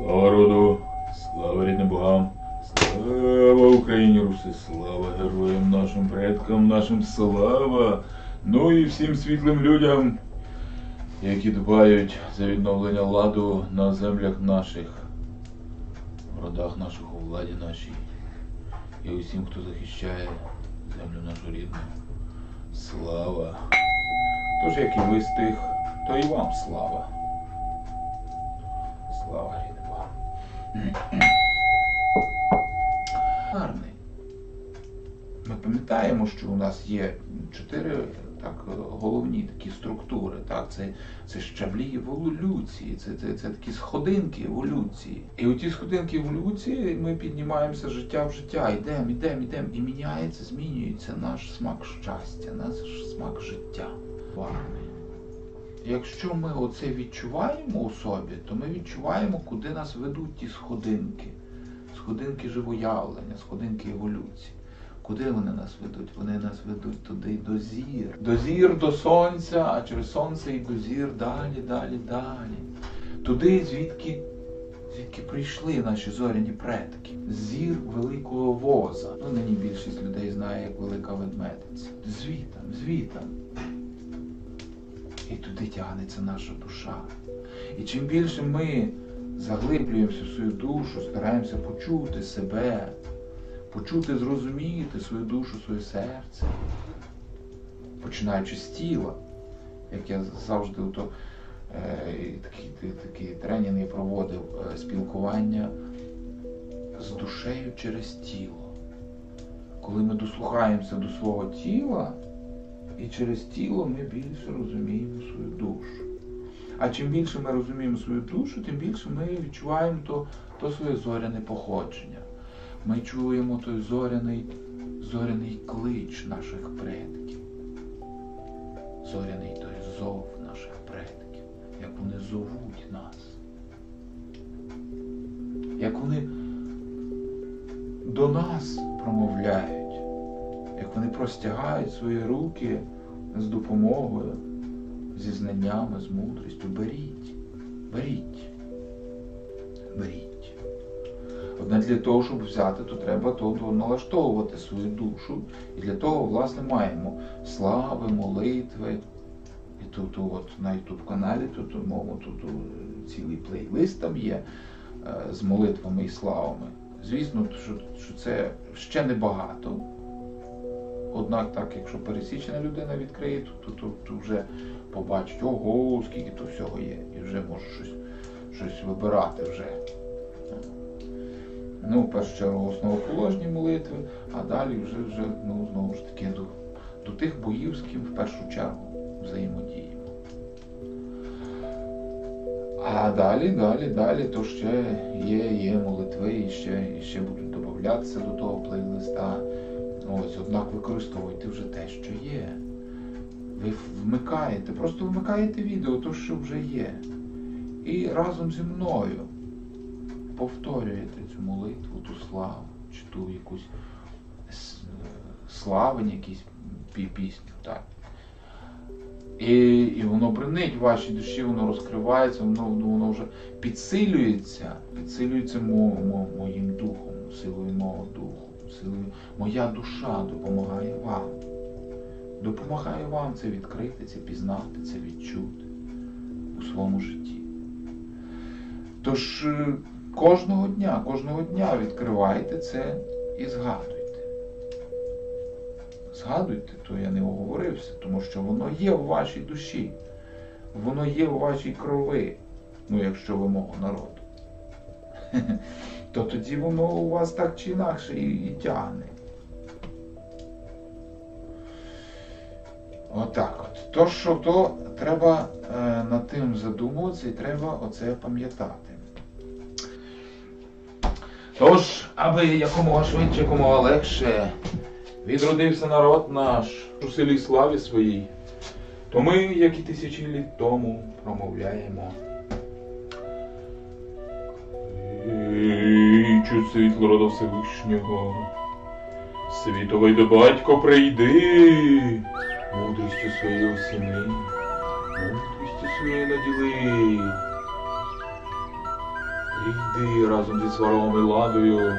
Слава роду, слава рідним богам, слава Україні Руси, слава героям нашим предкам, нашим слава. Ну і всім світлим людям, які дбають за відновлення ладу на землях наших, в родах наших, у владі нашій. І усім, хто захищає землю нашу рідну. Слава. Тож, як і ви з тих, то і вам слава. Слава Богам. Гарний. Ми пам'ятаємо, що у нас є чотири так, головні такі структури. Так? Це, це щаблі еволюції, це, це, це такі сходинки еволюції. І у ті сходинки еволюції ми піднімаємося життя в життя, йдемо, йдемо, йдемо, і міняється, змінюється наш смак щастя, наш смак життя. Гарний. Якщо ми оце відчуваємо у собі, то ми відчуваємо, куди нас ведуть ті сходинки. Сходинки живоявлення, сходинки еволюції. Куди вони нас ведуть? Вони нас ведуть туди до зір. До зір до сонця, а через сонце і до зір далі, далі, далі. Туди, звідки, звідки прийшли наші зоряні предки. Зір великого воза. Ну, нині більшість людей знає, як велика ведмедиця. Звітом, звітом. І туди тягнеться наша душа. І чим більше ми заглиблюємося в свою душу, стараємося почути себе, почути, зрозуміти свою душу, своє серце, починаючи з тіла, як я завжди ото, е, і такі, такі тренінги проводив, е, спілкування з душею через тіло. Коли ми дослухаємося до свого тіла, і через тіло ми більше розуміємо свою душу. А чим більше ми розуміємо свою душу, тим більше ми відчуваємо то, то своє зоряне походження. Ми чуємо той зоряний, зоряний клич наших предків. Зоряний той зов наших предків, як вони зовуть нас. Як вони до нас промовляють, як вони простягають свої руки з допомогою, зі знаннями, з мудрістю. Беріть, беріть, беріть. Одне для того, щоб взяти, то треба то, то налаштовувати свою душу. І для того, власне, маємо слави, молитви. І тут от на YouTube каналі тут, мову, тут цілий плейлист там є е, з молитвами і славами. Звісно, що це ще небагато. Однак, так, якщо пересічена людина відкриє, то, то, то, вже побачить, ого, скільки то всього є, і вже може щось, щось вибирати вже. Ну, в першу чергу основоположні молитви, а далі вже, вже ну, знову ж таки до, до тих боїв, з ким в першу чергу взаємодіємо. А далі, далі, далі, то ще є, є молитви, і ще, і ще будуть додатися до того плейлиста. Ось, однак використовуйте вже те, що є. Ви вмикаєте, просто вмикаєте відео, то, що вже є. І разом зі мною повторюєте цю молитву, ту славу, чи ту якусь славень, якісь пісню. Так. І, і воно бренить в вашій душі, воно розкривається, воно, воно, воно вже підсилюється, підсилюється мо, мо, моїм духом, силою мого духу, силою моя душа допомагає вам. Допомагає вам це відкрити, це пізнати, це відчути у своєму житті. Тож е, кожного дня, кожного дня відкривайте це і згадуйте. Згадуйте, то я не оговорився, тому що воно є в вашій душі, воно є в вашій крови, ну якщо ви мого народу. То тоді воно у вас так чи інакше і, і тягне. Отак от. То, що то треба е, над тим задумуватися і треба оце пам'ятати. Тож, аби якомога швидше, якомога легше відродився народ наш у селі славі своїй, то ми, як і тисячі літ тому, промовляємо. Кличу світло рода Всевишнього, світовий до батько прийди, мудрістю своєї осіни, мудрістю своєї наділи. Прийди разом зі сваром ладою.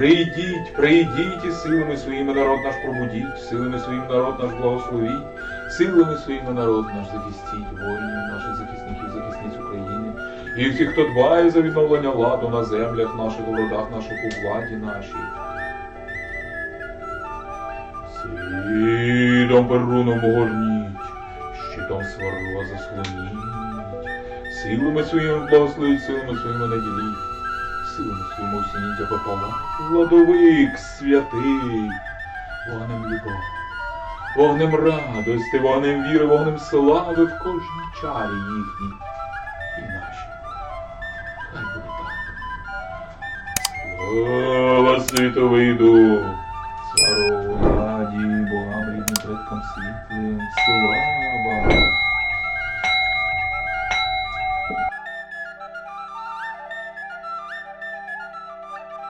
Прийдіть, прийдіть і силами своїми народ наш пробудіть, силами своїм народ наш благословіть, силами своїми народ наш захистіть, воїнів наших захисників, захисниць України, і всіх, хто дбає за відновлення ладу на землях наших, у родах наших, у владі нашій. Сідом перуном огорніть, щитом сварога заслоніть, силами своїми благословіть, силами своїми наділіть, силами своєму осініть попола, владовик святий, вогнем любов, вогнем радости, вогнем віри, вогнем слави в кожній чарі їхній і нашій. Хай світовиду, свару владі,